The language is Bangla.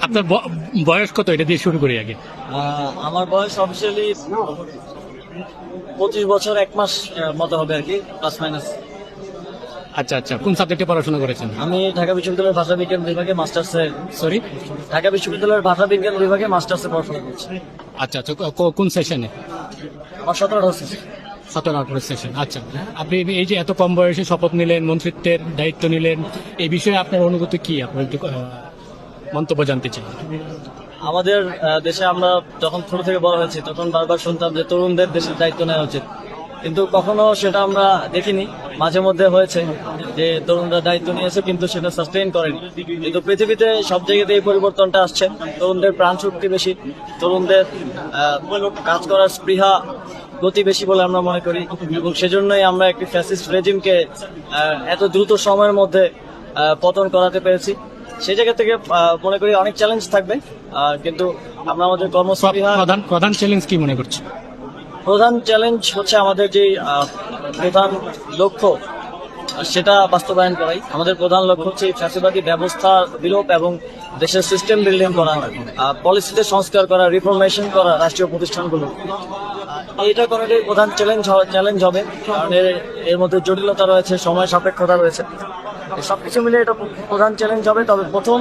আপনার ব- বয়স কত? এটা দিয়ে শুরু করি আগে। আমার বয়স অফিসিয়ালি পঁচিশ বছর এক মাস মতো হবে আর কি প্লাস মাইনাস আচ্ছা আচ্ছা। কোন সাবজেক্টে পড়াশোনা করেছেন? আমি ঢাকা বিশ্ববিদ্যালয়ের ভাষা বিজ্ঞান বিভাগে মাস্টার্সে সরি ঢাকা বিশ্ববিদ্যালয়ের ভাষা বিজ্ঞান বিভাগে মাস্টার্সে পড়াশোনা করছি। আচ্ছা আচ্ছা। কোন সেশনে আমার সতেরো হচ্ছে সতেরো আঠারো সেশন আচ্ছা। আপনি এই যে এত কম বয়সে শপথ নিলেন মন্ত্রিত্বের দায়িত্ব নিলেন এই বিষয়ে আপনার অনুভূতি কি? আপনার একটু মন্তব্য জানতে চাই। আমাদের দেশে আমরা যখন ছোট থেকে বড় হয়েছি, তখন বারবার শুনতাম যে তরুণদের দেশের দায়িত্ব নেওয়া উচিত। কিন্তু কখনো সেটা আমরা দেখিনি। মাঝে মধ্যে হয়েছে যে তরুণরা দায়িত্ব নিয়েছে, কিন্তু সেটা সাস্টেইন করেনি। কিন্তু পৃথিবীতে সব জায়গাতে এই পরিবর্তনটা আসছে। তরুণদের প্রাণ শক্তি বেশি, তরুণদের কাজ করার স্পৃহা, গতি বেশি বলে আমরা মনে করি। এবং সেজন্যই আমরা একটি ফ্যাসিস্ট রেজিমকে এত দ্রুত সময়ের মধ্যে পতন করাতে পেরেছি। সেই জায়গা থেকে মনে করি অনেক চ্যালেঞ্জ থাকবে। কিন্তু আমরা আমাদের কর্মস্পৃহা প্রধান প্রধান চ্যালেঞ্জ কি মনে করছে? প্রধান চ্যালেঞ্জ হচ্ছে আমাদের যে প্রধান লক্ষ্য সেটা বাস্তবায়ন করাই। আমাদের প্রধান লক্ষ্য হচ্ছে ফ্যাসিবাদী ব্যবস্থা বিলোপ এবং দেশের সিস্টেম বিল্ডিং করা পলিসিতে সংস্কার করা রিফরমেশন করা রাষ্ট্রীয় প্রতিষ্ঠানগুলো। এইটা করাটাই প্রধান চ্যালেঞ্জ চ্যালেঞ্জ হবে। কারণ এর এর মধ্যে জটিলতা রয়েছে, সময় সাপেক্ষতা রয়েছে। সবকিছু মিলে এটা প্রধান চ্যালেঞ্জ হবে। তবে প্রথম